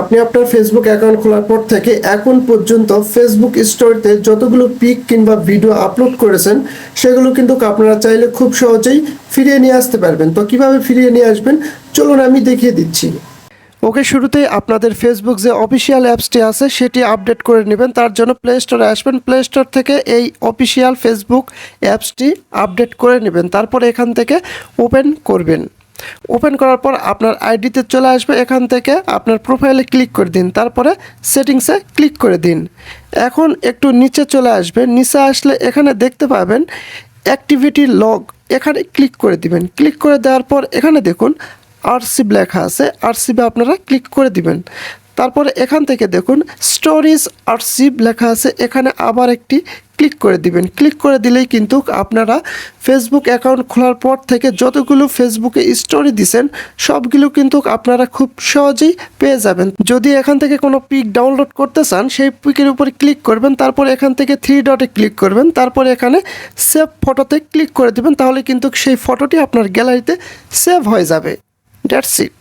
আপনি আপনার Facebook account খোলার পর থেকে এখন পর্যন্ত ফেসবুক স্টোরিতে যতগুলো পিক কিংবা ভিডিও আপলোড করেছেন, সেগুলো কিন্তু আপনারা চাইলে খুব সহজেই ফিরিয়ে নিয়ে আসতে পারবেন। তো কীভাবে ফিরিয়ে নিয়ে আসবেন? চলুন আমি দেখিয়ে দিচ্ছি। ওকে, শুরুতেই আপনাদের ফেসবুক যে অফিসিয়াল অ্যাপসটি আছে, সেটি আপডেট করে নেবেন। তার জন্য প্লে স্টোরে আসবেন। প্লে স্টোর থেকে এই অফিসিয়াল ফেসবুক অ্যাপসটি আপডেট করে নেবেন। তারপর এখান থেকে ওপেন করবেন। ওপেন করার পর আপনার আইডিতে চলে আসবে এখান থেকে। আপনার প্রোফাইলে ক্লিক করে দিন। তারপরে সেটিংসে ক্লিক করে দিন। এখন একটু নিচে চলে আসবে। নিচে আসলে এখানে দেখতে পাবেন অ্যাক্টিভিটি লগ এখানে ক্লিক করে দিবেন। ক্লিক করে দেওয়ার পর এখানে দেখুন আরসিব লেখা আছে। আরসিবে আপনারা ক্লিক করে দিবেন। তারপরে এখান থেকে দেখুন স্টোরিজ আরসিব লেখা আছে, এখানে আবার একটি ক্লিক করে দিবেন। ক্লিক করে দিলেই কিন্তু আপনারা ফেসবুক অ্যাকাউন্ট খোলার পর থেকে যতগুলো ফেসবুকে স্টোরি দিছেন, সবগুলো কিন্তু আপনারা খুব সহজেই পেয়ে যাবেন। যদি এখান থেকে কোনো পিক ডাউনলোড করতে চান, সেই পিকের উপরে ক্লিক করবেন, তারপর এখান থেকে থ্রি ডটে ক্লিক করবেন, তারপর এখানে সেভ ফটোতে ক্লিক করে দিবেন, তাহলে কিন্তু সেই ফটোটি আপনার গ্যালারিতে সেভ হয়ে যাবে। That's it